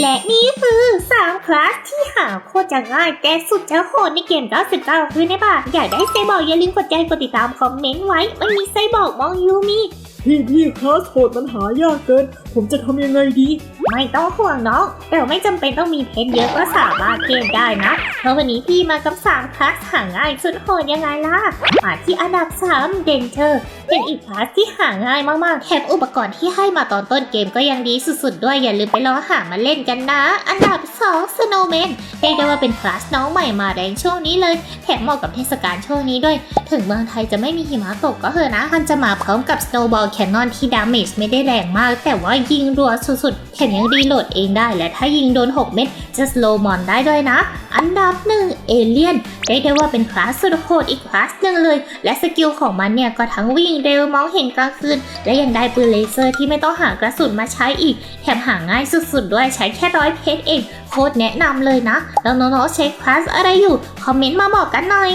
และนี่คือ3คลาสที่หาโคตรจะง่ายแต่สุดจะโหดในเกม 99 คืนในบ้าอยากได้ไซบอร์กอย่าลืมกดใจกดติดตามคอมเมนต์ไว้ไม่มีไซบอร์กมองยูมีพี่พี่คลาสโหดมันหายากเกิน ผมจะทำยังไงดี ไม่ต้องห่วงน้องแต่ไม่จำเป็นต้องมีเพชรเยอะก็สามารถเกมได้นะ เพราะวันนี้พี่มากับ3คลาสหาง่ายสุดโหดยังไงล่ะมาที่อันดับ3เดนเ r อร์เป็นอีกคลาสที่หาง่ายมากๆแถมอุปกรณ์ที่ให้มาตอนต้นเกมก็ยังดีสุดๆ ด้วยอย่าลืมไปลองหามาเล่นกันนะ อันดับ2 Snowman เรียกได้ว่าเป็นคลาสน้องใหม่มาแรงช่วงนี้เลย แถมเหมาะกับเทศกาลช่วงนี้ด้วย ถึงเมืองไทยจะไม่มีหิมะตกก็เถอะนะ มันจะมาพร้อมกับ Snowball Cannon ที่ดาเมจไม่ได้แรงมาก แต่ว่ายิงรัวสุดๆแถมยังรีโหลดเองได้ และถ้ายิงโดน 6 เม็ดจะ slow mon ได้ด้วยนะ อันดับหนึ่งเอเลียนเรียกได้ว่าเป็นคลาสสุดโหดอีกคลาสหนึ่งเลย และสกิลของมันเนี่ยก็ทั้งวิ่งเร็วมองเห็นกลางคืน และยังได้ปืนเลเซอร์ที่ไม่ต้องหากระสุนมาใช้อีก แถมหาง่ายสุดๆ ด้วยใช้แค่ร้อยเพชรเองโคตรแนะนำเลยนะ แล้วน้องๆใช้คลาสอะไรอยู่ คอมเมนต์มาบอกกันหน่อย